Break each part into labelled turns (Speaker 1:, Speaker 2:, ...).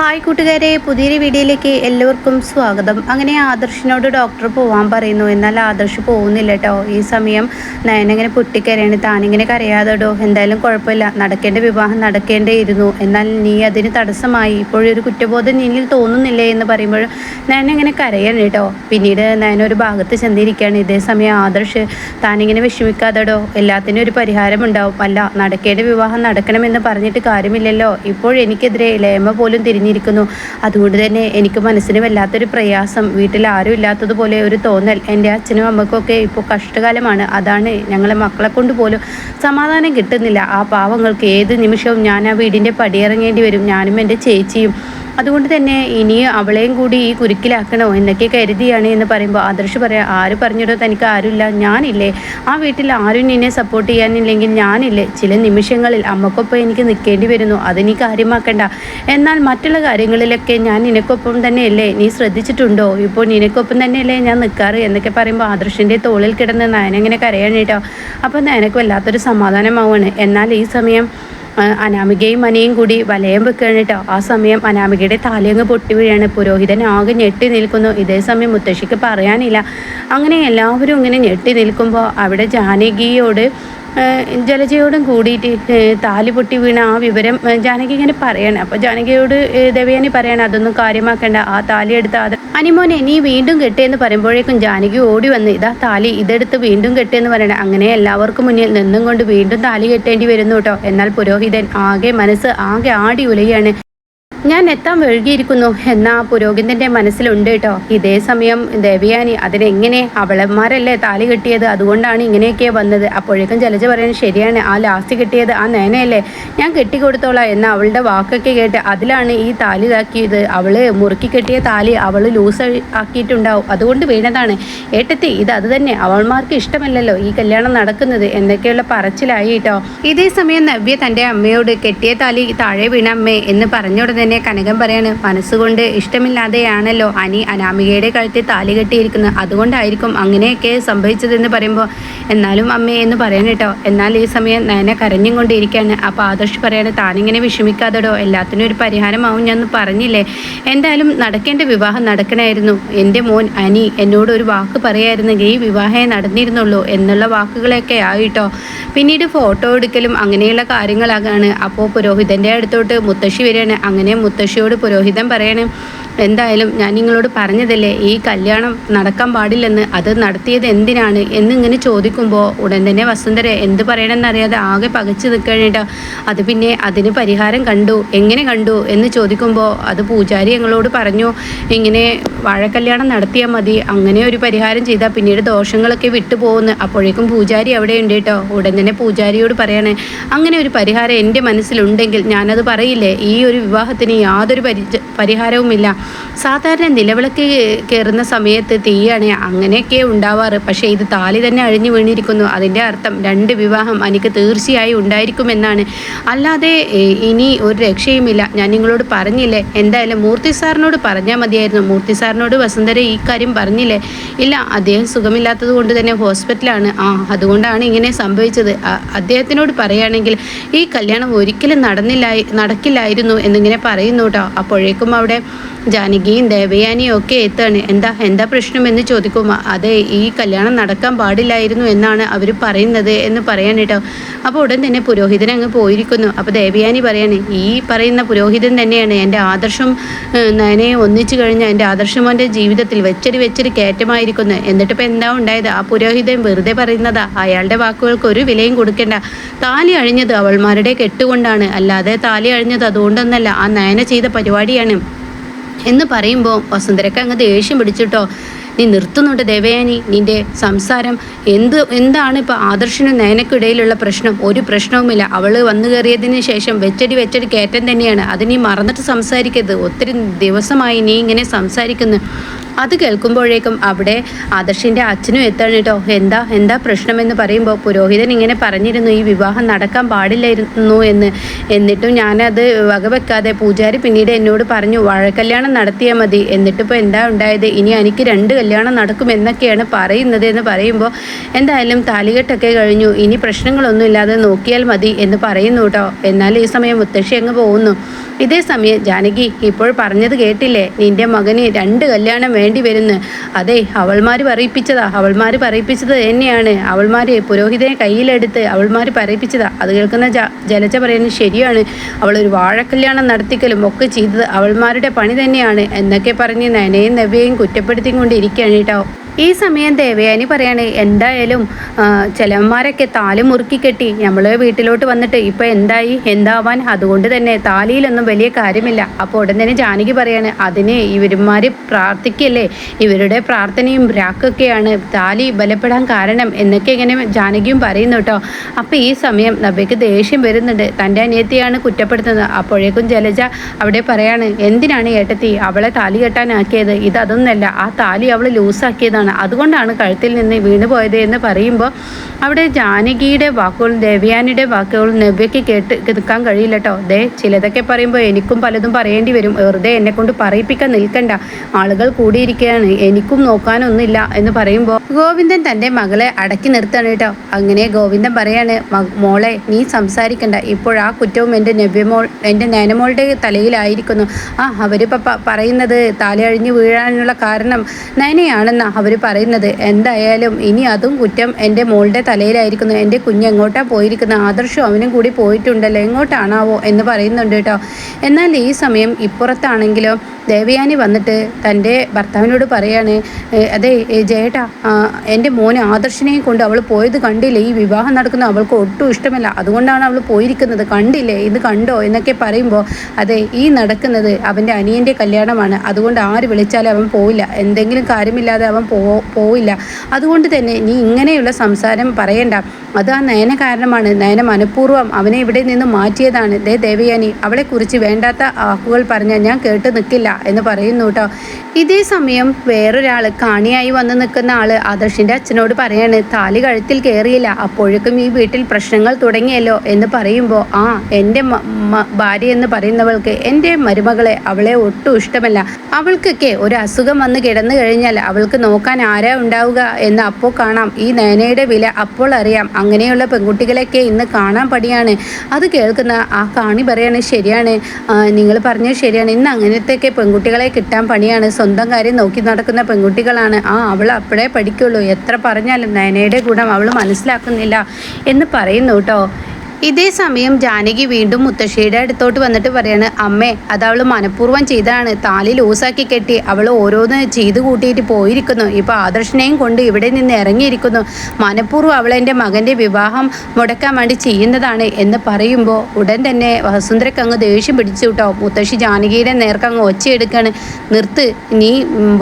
Speaker 1: Hi കൂട്ടുകാരെ പുതിയൊരു വീഡിയോയിലേക്ക് എല്ലാവർക്കും സ്വാഗതം. അങ്ങനെ ആദർശിനോട് ഡോക്ടർ പോവാൻ പറയുന്നു. എന്നാൽ ആദർശ് പോകുന്നില്ല കേട്ടോ ഈ സമയം നയനങ്ങനെ പൊട്ടിക്കരയാണ്. താനിങ്ങനെ കരയാതെടോ എന്തായാലും കുഴപ്പമില്ല. നടക്കേണ്ട വിവാഹം നടക്കേണ്ടിയിരുന്നു. എന്നാൽ നീ അതിന് തടസ്സമായി. ഇപ്പോഴൊരു കുറ്റബോധം നിന്നിൽ തോന്നുന്നില്ലേ എന്ന് പറയുമ്പോൾ നയനങ്ങനെ കരയാണ് കേട്ടോ പിന്നീട് നയന ഒരു ഭാഗത്ത് ചെന്നിരിക്കുകയാണ്. ഇതേ സമയം ആദർശ് താനിങ്ങനെ വിഷമിക്കാതെടോ എല്ലാത്തിനും ഒരു പരിഹാരമുണ്ടാവും അല്ല നടക്കേണ്ട വിവാഹം നടക്കണമെന്ന് പറഞ്ഞിട്ട് കാര്യമില്ലല്ലോ. ഇപ്പോൾ എനിക്കെതിരെ ലേമ പോലും തിരിഞ്ഞിരിക്കുന്നു അതുകൊണ്ട് തന്നെ എനിക്ക് മനസ്സിന് വല്ലാത്തൊരു പ്രയാസം. വീട്ടിൽ ആരും ഇല്ലാത്തതുപോലെ ഒരു തോന്നൽ. എന്റെ അച്ഛനും അമ്മക്കൊക്കെ ഇപ്പോൾ കഷ്ടകാലമാണ്. അതാണ് ഞങ്ങളെ മക്കളെ കൊണ്ട് പോലും സമാധാനം കിട്ടുന്നില്ല. ആ പാവങ്ങൾക്ക് ഏത് നിമിഷവും ഞാൻ ആ വീടിന്റെ പടിയിറങ്ങേണ്ടി വരും. ഞാനും എന്റെ ചേച്ചിയും അതുകൊണ്ട് തന്നെ ഇനി അവളെയും കൂടി ഈ കുരുക്കിലാക്കണോ എന്നൊക്കെ കരുതിയാണ് എന്ന് പറയുമ്പോൾ ആദർശ് പറയാം ആര് പറഞ്ഞിടോ തനിക്ക് ആരുമില്ല ഞാനില്ലേ. ആ വീട്ടിൽ ആരും നിന്നെ സപ്പോർട്ട് ചെയ്യാനില്ലെങ്കിൽ ഞാനില്ലേ. ചില നിമിഷങ്ങളിൽ അമ്മക്കൊപ്പം എനിക്ക് നിൽക്കേണ്ടി വരുന്നു. അത് നീ കാര്യമാക്കണ്ട. എന്നാൽ മറ്റുള്ള കാര്യങ്ങളിലൊക്കെ ഞാൻ നിനക്കൊപ്പം തന്നെയല്ലേ? നീ ശ്രദ്ധിച്ചിട്ടുണ്ടോ? ഇപ്പോൾ നിനക്കൊപ്പം തന്നെയല്ലേ ഞാൻ നിൽക്കാറ് എന്നൊക്കെ പറയുമ്പോൾ ആദർശിന്റെ തോളിൽ കിടന്ന് നയനങ്ങനെ കരയാണ് കേട്ടോ. അപ്പോൾ നയനക്ക് വല്ലാത്തൊരു സമാധാനമാവാണ്. എന്നാൽ ഈ സമയം അനാമികയും മനയും കൂടി വലയം വെക്കുകയാണ് കേട്ടോ ആ സമയം അനാമികയുടെ തലയങ്ങ് പൊട്ടി വീഴാണ്. പുരോഹിതൻ ആകെ ഞെട്ടി നിൽക്കുന്നു. ഇതേ സമയം മുത്തശ്ശിക്ക് പറയാനില്ല. അങ്ങനെ എല്ലാവരും ഇങ്ങനെ ഞെട്ടി നിൽക്കുമ്പോൾ അവിടെ ജാനകിയോട് ജലജയോടും കൂടിയിട്ട് താലി പൊട്ടി വീണ ആ വിവരം ജാനകി ഇങ്ങനെ പറയാണ്. അപ്പോൾ ജാനകിയോട് ദേവയാനി പറയാണ് അതൊന്നും കാര്യമാക്കേണ്ട. ആ താലി എടുത്ത് അത് അനിമോനെ നീ വീണ്ടും കെട്ടിയെന്ന് പറയുമ്പോഴേക്കും ജാനകി ഓടി വന്ന് ഇതാ താലി ഇതെടുത്ത് വീണ്ടും കെട്ടിയെന്ന് പറയണം. അങ്ങനെ എല്ലാവർക്കും മുന്നിൽ നിന്നും കൊണ്ട് വീണ്ടും താലി കെട്ടേണ്ടി വരുന്നു കേട്ടോ എന്നാൽ പുരോഹിതൻ ആകെ മനസ്സ് ആകെ ആടി ഉലയാണ്. ഞാൻ എത്താൻ വഴുകിയിരിക്കുന്നു എന്നാ പുരോഹിതന്റെ മനസ്സിലുണ്ട് കേട്ടോ ഇതേ സമയം ദേവിയാനി അതിനെങ്ങനെ അവളന്മാരല്ലേ താലി കെട്ടിയത്? അതുകൊണ്ടാണ് ഇങ്ങനെയൊക്കെ വന്നത്. അപ്പോഴേക്കും ജലജ പറയുന്നത് ശരിയാണ് ആ ലാസ്റ്റ് കിട്ടിയത് ആ നേനയല്ലേ? ഞാൻ കെട്ടിക്കൊടുത്തോളാം എന്ന അവളുടെ വാക്കൊക്കെ കേട്ട് അതിലാണ് ഈ താലി ഇതാക്കിയത്. അവൾ മുറുക്കി കെട്ടിയ താലി അവൾ ലൂസ് ആക്കിയിട്ടുണ്ടാവും. അതുകൊണ്ട് വീണതാണ്. ഏട്ടത്തി ഇത് അത് തന്നെ. അവൾമാർക്ക് ഇഷ്ടമല്ലല്ലോ ഈ കല്യാണം നടക്കുന്നത് എന്നൊക്കെയുള്ള പറച്ചിലായി കേട്ടോ ഇതേ സമയം നവ്യ തന്റെ അമ്മയോട് കെട്ടിയ താലി താഴെ വീണ അമ്മേ എന്ന് പറഞ്ഞ ഉടനെ തന്നെ കനകം പറയാണ് മനസ്സുകൊണ്ട് ഇഷ്ടമില്ലാതെയാണല്ലോ അനി അനാമികയുടെ കഴുത്തിൽ താലി കെട്ടിയിരിക്കുന്നത്. അതുകൊണ്ടായിരിക്കും അങ്ങനെയൊക്കെ സംഭവിച്ചതെന്ന് പറയുമ്പോൾ എന്നാലും അമ്മേ എന്ന് പറയണം കേട്ടോ. എന്നാൽ ഈ സമയം നയന കരഞ്ഞും കൊണ്ടിരിക്കുകയാണ്. അപ്പോൾ ആദർശ് പറയാണ് താനിങ്ങനെ വിഷമിക്കാതെടോ. എല്ലാത്തിനും ഒരു പരിഹാരമാവും ഞാൻ പറഞ്ഞില്ലേ? എന്തായാലും നടക്കേണ്ട വിവാഹം നടക്കണമായിരുന്നു എന്റെ മോൻ അനി എന്നോട് ഒരു വാക്ക് പറയായിരുന്നെങ്കിൽ ഈ വിവാഹമേ നടന്നിരുന്നുള്ളൂ എന്നുള്ള വാക്കുകളൊക്കെ ആയിട്ടോ. പിന്നീട് ഫോട്ടോ എടുക്കലും അങ്ങനെയുള്ള കാര്യങ്ങളാകാണ് അപ്പോൾ പുരോഹിതന്റെ അടുത്തോട്ട് മുത്തശ്ശി വരികയാണ്. അങ്ങനെ മുത്തശ്ശിയോട് പുരോഹിതൻ പറയണേ എന്തായാലും ഞാൻ നിങ്ങളോട് പറഞ്ഞതല്ലേ ഈ കല്യാണം നടക്കാൻ പാടില്ലെന്ന് അത് നടത്തിയത് എന്തിനാണ് എന്നിങ്ങനെ ചോദിക്കുമ്പോൾ ഉടൻ തന്നെ വസുന്ധര എന്ത് പറയണമെന്നറിയാതെ ആകെ പകച്ചു നിൽക്കണേട്ടോ അത് പിന്നെ അതിന് പരിഹാരം കണ്ടു എങ്ങനെ കണ്ടു എന്ന് ചോദിക്കുമ്പോൾ അത് പൂജാരി ഞങ്ങളോട് പറഞ്ഞു ഇങ്ങനെ വാഴക്കല്യാണം നടത്തിയാൽ മതി അങ്ങനെ ഒരു പരിഹാരം ചെയ്താൽ പിന്നീട് ദോഷങ്ങളൊക്കെ വിട്ടുപോകുന്നു അപ്പോഴേക്കും പൂജാരി അവിടെ ഉണ്ട് കേട്ടോ. ഉടൻ തന്നെ പൂജാരിയോട് പറയണേ അങ്ങനെ ഒരു പരിഹാരം എന്റെ മനസ്സിലുണ്ടെങ്കിൽ ഞാനത് പറയില്ലേ? ഈ ഒരു വിവാഹത്തിന് യാതൊരു പരിഹാരവുമില്ല. സാധാരണ നിലവിളക്ക് കയറുന്ന സമയത്ത് തീയാണ് അങ്ങനെയൊക്കെ ഉണ്ടാവാറ്. പക്ഷേ ഇത് താലി തന്നെ അഴിഞ്ഞു വീണിരിക്കുന്നു. അതിന്റെ അർത്ഥം രണ്ട് വിവാഹം എനിക്ക് തീർച്ചയായും ഉണ്ടായിരിക്കുമെന്നാണ്. അല്ലാതെ ഇനി ഒരു രക്ഷയുമില്ല. ഞാൻ നിങ്ങളോട് പറഞ്ഞില്ലേ? എന്തായാലും മൂർത്തി സാറിനോട് പറഞ്ഞാൽ മതിയായിരുന്നു. മൂർത്തി സാറിനോട് വസുന്ധര ഈ കാര്യം പറഞ്ഞില്ലേ? ഇല്ല അദ്ദേഹം സുഖമില്ലാത്തത് കൊണ്ട് തന്നെ ഹോസ്പിറ്റലാണ്. ആ അതുകൊണ്ടാണ് ഇങ്ങനെ സംഭവിച്ചത്. അദ്ദേഹത്തിനോട് പറയുകയാണെങ്കിൽ ഈ കല്യാണം ഒരിക്കലും നടന്നില്ലായി നടക്കില്ലായിരുന്നു എന്നിങ്ങനെ പറയുന്നു കേട്ടോ. അപ്പോഴേക്കും അവിടെ ജാനകിയും ദേവയാനിയും ഒക്കെ എത്താണ്? എന്താ എന്താ പ്രശ്നം എന്ന് ചോദിക്കുമ്പോൾ അതെ ഈ കല്യാണം നടക്കാൻ പാടില്ലായിരുന്നു എന്നാണ് അവർ പറയുന്നത് എന്ന് പറയാൻ കേട്ടോ അപ്പോൾ ഉടൻ തന്നെ പുരോഹിതൻ അങ്ങ് പോയിരിക്കുന്നു. അപ്പോൾ ദേവയാനി പറയാണ് ഈ പറയുന്ന പുരോഹിതൻ തന്നെയാണ് എന്റെ ആദർശം നനയെ ഒന്നിച്ചു കഴിഞ്ഞാൽ എന്റെ ആദർശമോന്റെ ജീവിതത്തിൽ വെച്ചടി വെച്ചടി കയറ്റമായിരിക്കുന്നു. എന്നിട്ട് ഇപ്പം എന്താ ഉണ്ടായത്? ആ പുരോഹിതൻ വെറുതെ പറയുന്നതാ അയാളുടെ വാക്കുകൾക്ക് ഒരു വിലയും കൊടുക്കേണ്ട. താലി അഴിഞ്ഞത് അവൾമാരുടെ കെട്ടുകൊണ്ടാണ്. അല്ലാതെ താലി അഴിഞ്ഞത് അതുകൊണ്ടൊന്നല്ല. ആ നയന ചെയ്ത പരിപാടിയാണ്. എന്ന് പറയുമ്പോൾ വസുന്ധരക്ക് അങ്ങ് ദേഷ്യം പിടിച്ചിട്ടോ നീ നിർത്തുന്നുണ്ട് ദേവയാനി നിന്റെ സംസാരം എന്ത് എന്താണ് ഇപ്പോൾ ആദർശനും നയനക്കിടയിലുള്ള പ്രശ്നം? ഒരു പ്രശ്നവുമില്ല. അവൾ വന്നു കയറിയതിന് ശേഷം വെച്ചടി വെച്ചടി കയറ്റം തന്നെയാണ്. അത് നീ മറന്നിട്ട് സംസാരിക്കരുത്. ഒത്തിരി ദിവസമായി നീ ഇങ്ങനെ സംസാരിക്കുന്നു. അത് കേൾക്കുമ്പോഴേക്കും അവിടെ ആദർശിന്റെ അച്ഛനും എത്താണ് കേട്ടോ. എന്താ എന്താ പ്രശ്നമെന്ന് പറയുമ്പോൾ പുരോഹിതൻ ഇങ്ങനെ പറഞ്ഞിരുന്നു ഈ വിവാഹം നടക്കാൻ പാടില്ലായിരുന്നു എന്ന്. എന്നിട്ടും ഞാനത് വകവെക്കാതെ പൂജാരി പിന്നീട് എന്നോട് പറഞ്ഞു വഴക്കല്യാണം നടത്തിയാൽ മതി. എന്നിട്ടിപ്പോൾ എന്താ ഉണ്ടായത്? ഇനി എനിക്ക് രണ്ട് കല്യാണം നടക്കും എന്നൊക്കെയാണ് പറയുന്നത് എന്ന് പറയുമ്പോൾ എന്തായാലും താലികെട്ടൊക്കെ കഴിഞ്ഞു. ഇനി പ്രശ്നങ്ങളൊന്നും ഇല്ലാതെ നോക്കിയാൽ മതി എന്ന് പറയുന്നു കേട്ടോ. എന്നാൽ ഈ സമയം മുത്തശ്ശി അങ്ങ് പോകുന്നു. ഇതേ സമയം ജാനകി ഇപ്പോൾ പറഞ്ഞത് കേട്ടില്ലേ? നിന്റെ മകന് രണ്ട് കല്യാണം വേണ്ടി വരുന്നു. അതെ അവൾമാർ പറയിപ്പിച്ചതാ. അവൾമാർ പറയിപ്പിച്ചത് തന്നെയാണ് അവൾമാർ പുരോഹിതനെ കയ്യിലെടുത്ത് അവൾമാർ പറയിപ്പിച്ചതാ. അത് കേൾക്കുന്ന ജലജ പറയുന്നത് ശരിയാണ്. അവളൊരു വാഴക്കല്യാണം നടത്തിക്കലും ഒക്കെ ചെയ്തത് അവൾമാരുടെ പണി തന്നെയാണ് എന്നൊക്കെ പറഞ്ഞ് നനയും നവ്യയും കുറ്റപ്പെടുത്തിക്കൊണ്ടിരിക്കുകയാണ് കേട്ടോ. ഈ സമയം ദേവയാനി പറയാണ് എന്തായാലും ചിലന്മാരൊക്കെ താലി മുറുക്കി കെട്ടി നമ്മൾ വീട്ടിലോട്ട് വന്നിട്ട് ഇപ്പം എന്തായി എന്താവാൻ അതുകൊണ്ട് തന്നെ താലിയിലൊന്നും വലിയ കാര്യമില്ല. അപ്പോൾ ഉടൻ തന്നെ ജാനകി പറയാണ് അതിന് ഇവരുമാർ പ്രാർത്ഥിക്കല്ലേ? ഇവരുടെ പ്രാർത്ഥനയും രാക്കൊക്കെയാണ് താലി ബലപ്പെടാൻ കാരണം എന്നൊക്കെ ഇങ്ങനെ ജാനകിയും പറയുന്നു കേട്ടോ. അപ്പോൾ ഈ സമയം നബയ്ക്ക് ദേഷ്യം വരുന്നുണ്ട്. തന്റെ അനിയത്തിയാണ് കുറ്റപ്പെടുത്തുന്നത്. അപ്പോഴേക്കും ജലജ അവിടെ പറയാണ് എന്തിനാണ് ഏട്ടത്തി അവളെ താലി കെട്ടാനാക്കിയത്? ഇതൊന്നല്ല ആ താലി അവൾ ലൂസാക്കിയതാണ് അതുകൊണ്ടാണ് കഴുത്തിൽ നിന്ന് വീണു പോയത് എന്ന് പറയുമ്പോൾ അവിടെ ജാനകിയുടെ വാക്കുകൾ ദേവയാനിയുടെ വാക്കുകൾ നവ്യയ്ക്ക് കേട്ട് നിൽക്കാൻ കഴിയില്ല കേട്ടോ ദേ ചിലതൊക്കെ പറയുമ്പോൾ എനിക്കും പലതും പറയേണ്ടി വരും. വെറുതെ എന്നെ കൊണ്ട് പറയിപ്പിക്കാൻ നിൽക്കണ്ട. ആളുകൾ കൂടിയിരിക്കുകയാണ്. എനിക്കും നോക്കാനൊന്നുമില്ല എന്ന് പറയുമ്പോൾ ഗോവിന്ദൻ തന്റെ മകളെ അടക്കി നിർത്തണം കേട്ടോ. അങ്ങനെ ഗോവിന്ദൻ പറയാണ് "മ- മോളെ നീ സംസാരിക്കണ്ട. ഇപ്പോൾ ആ കുറ്റവും എന്റെ നവ്യമോൾ എന്റെ നയനമോളുടെ തലയിലായിരിക്കുന്നു. ആ അവരിപ്പോൾ പറയുന്നത് തലയഴിഞ്ഞ് വീഴാനുള്ള കാരണം നയനയാണെന്നാ. അവർ പറയുന്നത് എന്തായാലും ഇനി അതും കുറ്റം എന്റെ മോളുടെ തലയിലായിരിക്കുന്നു. എന്റെ കുഞ്ഞ് എങ്ങോട്ടാ പോയിരിക്കുന്നത്? ആദർശം അവനും കൂടി പോയിട്ടുണ്ടല്ലോ. എങ്ങോട്ടാണാവോ? എന്ന് പറയുന്നുണ്ട് കേട്ടോ. എന്നാൽ ഈ സമയം ഇപ്പുറത്താണെങ്കിലോ ദേവയാനി വന്നിട്ട് തന്റെ ഭർത്താവിനോട് പറയാണ് അതെ ജയേട്ടാ എന്റെ മോന് ആദർശനെയും കൊണ്ട് അവൾ പോയത് കണ്ടില്ലേ. ഈ വിവാഹം നടക്കുന്ന അവൾക്ക് ഒട്ടും ഇഷ്ടമല്ല. അതുകൊണ്ടാണ് അവൾ പോയിരിക്കുന്നത്. കണ്ടില്ലേ? ഇത് കണ്ടോ? എന്നൊക്കെ പറയുമ്പോൾ അതെ ഈ നടക്കുന്നത് അവന്റെ അനിയന്റെ കല്യാണമാണ്. അതുകൊണ്ട് ആര് വിളിച്ചാലും അവൻ പോവില്ല. എന്തെങ്കിലും കാര്യമില്ലാതെ അവൻ പോ പോവില്ല. അതുകൊണ്ട് തന്നെ നീ ഇങ്ങനെയുള്ള സംസാരം പറയണ്ട. അത് ആ നയന കാരണമാണ്. നയന മനഃപൂർവം അവനെ ഇവിടെ നിന്ന് മാറ്റിയതാണ്. ദേ ദേവയാനി അവളെക്കുറിച്ച് വേണ്ടാത്ത വാക്കുകൾ പറഞ്ഞാൽ ഞാൻ കേട്ട് നിൽക്കില്ല എന്ന് പറയുന്നു കേട്ടോ ഇതേ സമയം വേറൊരാൾ കാണിയായി വന്ന് നിൽക്കുന്ന ആൾ ആദർശിന്റെ അച്ഛനോട് പറയാണ് താലി കഴുത്തിൽ കയറിയില്ല അപ്പോഴേക്കും ഈ വീട്ടിൽ പ്രശ്നങ്ങൾ തുടങ്ങിയല്ലോ എന്ന് പറയുമ്പോൾ ആ എന്റെ ഭാര്യ എന്ന് പറയുന്നവൾക്ക് എന്റെ മരുമകളെ അവളെ ഒട്ടും ഇഷ്ടമല്ല. അവൾക്കൊക്കെ ഒരു അസുഖം വന്ന് കിടന്നു കഴിഞ്ഞാൽ അവൾക്ക് നോക്കാൻ ആരാ ഉണ്ടാവുക എന്ന് അപ്പോൾ കാണാം. ഈ നയനയുടെ വില അപ്പോൾ അറിയാം. അങ്ങനെയുള്ള പെൺകുട്ടികളെയൊക്കെ ഇന്ന് കാണാൻ പടിയാണ്. അത് കേൾക്കുന്ന ആ കാണി പറയാണ് ശരിയാണ്. നിങ്ങൾ പറഞ്ഞത് ശരിയാണ്. ഇന്ന് അങ്ങനത്തെയൊക്കെ പെൺകുട്ടികളെ കിട്ടാൻ പണിയാണ്. സ്വന്തം കാര്യം നോക്കി നടക്കുന്ന പെൺകുട്ടികളാണ്. ആ അവൾ അപ്പോഴേ പഠിക്കുള്ളൂ. എത്ര പറഞ്ഞാലും നയനയുടെ ഗുണം അവൾ മനസ്സിലാക്കുന്നില്ല എന്ന് പറയുന്നു കേട്ടോ. ഇതേ സമയം ജാനകി വീണ്ടും മുത്തശ്ശിയുടെ അടുത്തോട്ട് വന്നിട്ട് പറയാണ് അമ്മേ അത് അവൾ മനഃപൂർവം ചെയ്തതാണ്. താലി ലൂസാക്കി കെട്ടി അവൾ ഓരോന്ന് ചെയ്തു കൂട്ടിയിട്ട് പോയിരിക്കുന്നു. ഇപ്പോൾ ആദർശനെയും കൊണ്ട് ഇവിടെ നിന്ന് ഇറങ്ങിയിരിക്കുന്നു. മനഃപൂർവം അവൾ എന്റെ മകന്റെ വിവാഹം മുടക്കാൻ വേണ്ടി ചെയ്യുന്നതാണ് എന്ന് പറയുമ്പോൾ ഉടൻ തന്നെ വസുന്ധരക്ക് അങ്ങ് ദേഷ്യം പിടിച്ചു കേട്ടോ. മുത്തശ്ശി ജാനകിയുടെ നേർക്ക് അങ്ങ് ഒച്ചയെടുക്കാണ് നിർത്ത് നീ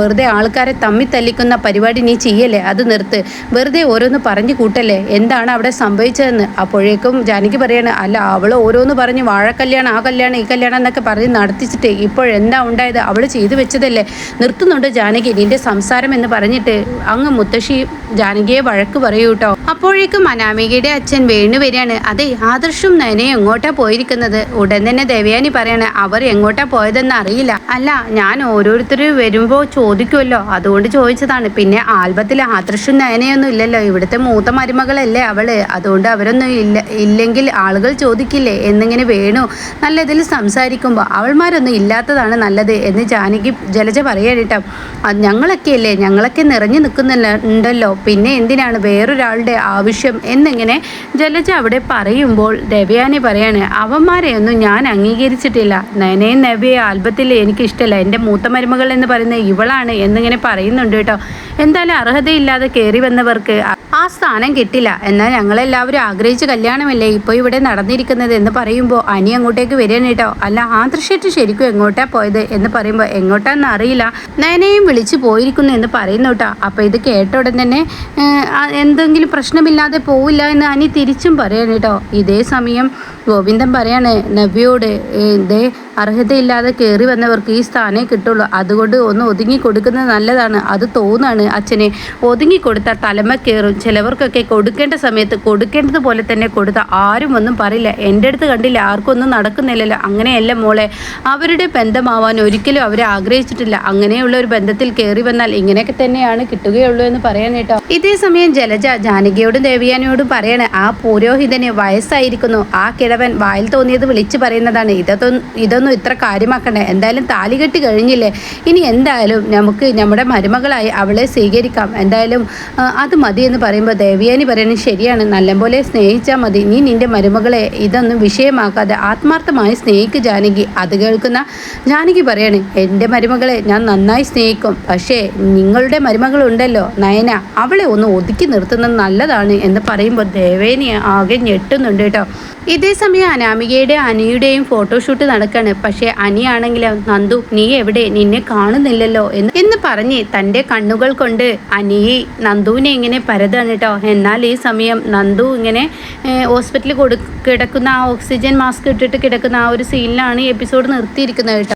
Speaker 1: വെറുതെ ആൾക്കാരെ തമ്മി തല്ലിക്കുന്ന പരിപാടി നീ ചെയ്യല്ലേ? അത് നിർത്ത്. വെറുതെ ഓരോന്ന് പറഞ്ഞു കൂട്ടല്ലേ? എന്താണ് അവിടെ സംഭവിച്ചതെന്ന്? അപ്പോഴേക്കും ജാനകി പറയാണ് അല്ല അവൾ ഓരോന്ന് പറഞ്ഞ് വാഴക്കല്യാണം ആ കല്യാണം ഈ കല്യാണം എന്നൊക്കെ പറഞ്ഞ് നടത്തിച്ചിട്ട് ഇപ്പോഴെന്താ ഉണ്ടായത്? അവൾ ചെയ്തു വെച്ചതല്ലേ? നിർത്തുന്നുണ്ട് ജാനകി നിന്റെ സംസാരം എന്ന് പറഞ്ഞിട്ട് അങ്ങ് മുത്തശ്ശി ജാനകിയെ വഴക്ക് പറയൂ കേട്ടോ അപ്പോഴേക്കും അനാമികയുടെ അച്ഛൻ വേണു വരികയാണ്. അതെ ആദർശും നയനയും എങ്ങോട്ടാ പോയിരിക്കുന്നത്? ഉടൻ തന്നെ ദേവയാനി പറയാണ് അവർ എങ്ങോട്ടാ പോയതെന്ന് അറിയില്ല. അല്ല ഞാൻ ഓരോരുത്തർ വരുമ്പോൾ ചോദിക്കുമല്ലോ അതുകൊണ്ട് ചോദിച്ചതാണ്. പിന്നെ ആൽബത്തിൽ ആദർശും നയനയൊന്നും ഇല്ലല്ലോ. ഇവിടുത്തെ മൂത്ത മരുമകളല്ലേ അവൾ. അതുകൊണ്ട് അവരൊന്നും ഇല്ല ഇല്ലെങ്കിൽ ആളുകൾ ചോദിക്കില്ലേ എന്നിങ്ങനെ വേണു? നല്ലതിൽ സംസാരിക്കുമ്പോൾ അവൾമാരൊന്നും ഇല്ലാത്തതാണ് നല്ലത് എന്ന് ജാനകി ജലജ പറയാനിട്ടോ ഞങ്ങളൊക്കെയല്ലേ ഞങ്ങളൊക്കെ നിറഞ്ഞു നിൽക്കുന്നില്ല ഉണ്ടല്ലോ. പിന്നെ എന്തിനാണ് വേറൊരാളുടെ ആവശ്യം? എന്നിങ്ങനെ ജലജ അവിടെ പറയുമ്പോൾ ദേവയാനി പറയാണ് അവന്മാരെയൊന്നും ഞാൻ അംഗീകരിച്ചിട്ടില്ല. നയനയും നവയെ ആൽബത്തിൽ എനിക്കിഷ്ടമല്ല എന്റെ മൂത്ത മരുമകൾ എന്ന് പറയുന്നത് ഇവളാണ് എന്നിങ്ങനെ പറയുന്നുണ്ട് കേട്ടോ. എന്തായാലും അർഹതയില്ലാതെ കയറി വന്നവർക്ക് സ്ഥാനം കിട്ടില്ല. എന്നാൽ ഞങ്ങളെല്ലാവരും ആഗ്രഹിച്ച കല്യാണമല്ലേ? ഇപ്പോൾ ഇവിടെ നടന്നിരിക്കുന്നത് എന്ന് പറയുമ്പോൾ അനി അങ്ങോട്ടേക്ക് വരികയാണ് കേട്ടോ. അല്ല ആ ദൃശ്യത്തിൽ ശരിക്കും എങ്ങോട്ടാ പോയത് എന്ന് പറയുമ്പോൾ എങ്ങോട്ടാന്ന് അറിയില്ല. നയനയും വിളിച്ചു പോയിരിക്കുന്നു എന്ന് പറയുന്നു കേട്ടോ. അപ്പോൾ ഇത് കേട്ട ഉടൻ തന്നെ എന്തെങ്കിലും പ്രശ്നമില്ലാതെ പോവില്ല എന്ന് അനി തിരിച്ചും പറയാണ് കേട്ടോ. ഇതേ സമയം ഗോവിന്ദൻ പറയാണ് നവ്യോട് ഇതേ അർഹതയില്ലാതെ കയറി വന്നവർക്ക് ഈ സ്ഥാനേ കിട്ടുള്ളൂ. അതുകൊണ്ട് ഒന്ന് ഒതുങ്ങി കൊടുക്കുന്നത് നല്ലതാണ്. അത് തോന്നാണ് അച്ഛനെ. ഒതുങ്ങി കൊടുത്താൽ തലമ കയറും ചിലവർക്കൊക്കെ കൊടുക്കേണ്ട സമയത്ത് കൊടുക്കേണ്ടതുപോലെ തന്നെ കൊടുത്ത ആരും ഒന്നും പറയില്ല. എന്റെ അടുത്ത് കണ്ടില്ല. ആർക്കും ഒന്നും നടക്കുന്നില്ലല്ലോ. അങ്ങനെയല്ല മോളെ. അവരുടെ ബന്ധമാവാൻ ഒരിക്കലും അവരെ ആഗ്രഹിച്ചിട്ടില്ല. അങ്ങനെയുള്ള ഒരു ബന്ധത്തിൽ കയറി വന്നാൽ ഇങ്ങനെയൊക്കെ തന്നെയാണ് കിട്ടുകയുള്ളൂ എന്ന് പറയാൻ കേട്ടോ. ഇതേ സമയം ജലജ ജാനകിയോടും ദേവിയാനിയോടും പറയാണ് ആ പുരോഹിതന് വയസ്സായിരിക്കുന്നു. ആ കിഴവൻ വായിൽ തോന്നിയത് വിളിച്ചു പറയുന്നതാണ്. ഇതൊന്നും ഇതൊന്നും ഇതൊന്നും ഇത്ര കാര്യമാക്കണ്ടേ. എന്തായാലും താലി കെട്ടി കഴിഞ്ഞില്ലേ? ഇനി എന്തായാലും നമുക്ക് നമ്മുടെ മരുമകളായി അവളെ സ്വീകരിക്കാം. എന്തായാലും അത് മതി എന്ന് പറയുമ്പോൾ ദേവിയാനി പറയുന്നത് ശരിയാണ്. നല്ലപോലെ സ്നേഹിച്ചാൽ മതി. നീ നിന്റെ മരുമകളെ ഇതൊന്നും വിഷയമാക്കാതെ ആത്മാർത്ഥമായി സ്നേഹിക്കുക ജാനകി. അത് കേൾക്കുന്ന ജാനകി പറയാണ് എന്റെ മരുമകളെ ഞാൻ നന്നായി സ്നേഹിക്കും. പക്ഷേ നിങ്ങളുടെ മരുമകളുണ്ടല്ലോ നയന. അവളെ ഒന്ന് ഒതുക്കി നിർത്തുന്നത് നല്ലതാണ് എന്ന് പറയുമ്പോൾ ദേവേനി ആകെ ഞെട്ടുന്നുണ്ട് കേട്ടോ. ഇതേ സമയം അനാമികയുടെ അനിയുടെയും ഫോട്ടോഷൂട്ട് നടക്കാണ്. പക്ഷേ അനിയാണെങ്കിലോ നന്ദു നീ എവിടെ? നിന്നെ കാണുന്നില്ലല്ലോ? എന്ന് എന്ന് പറഞ്ഞ് തന്റെ കണ്ണുകൾ കൊണ്ട് അനിയെ നന്ദുവിനെ ഇങ്ങനെ പരതാണ് കേട്ടോ. എന്നാൽ ഈ സമയം നന്ദു ഇങ്ങനെ ഹോസ്പിറ്റലിൽ കൊടു കിടക്കുന്ന ആ ഓക്സിജൻ മാസ്ക് ഇട്ടിട്ട് കിടക്കുന്ന ആ ഒരു സീനിലാണ് എപ്പിസോഡ് നിർത്തിയിരിക്കുന്നത് കേട്ടോ.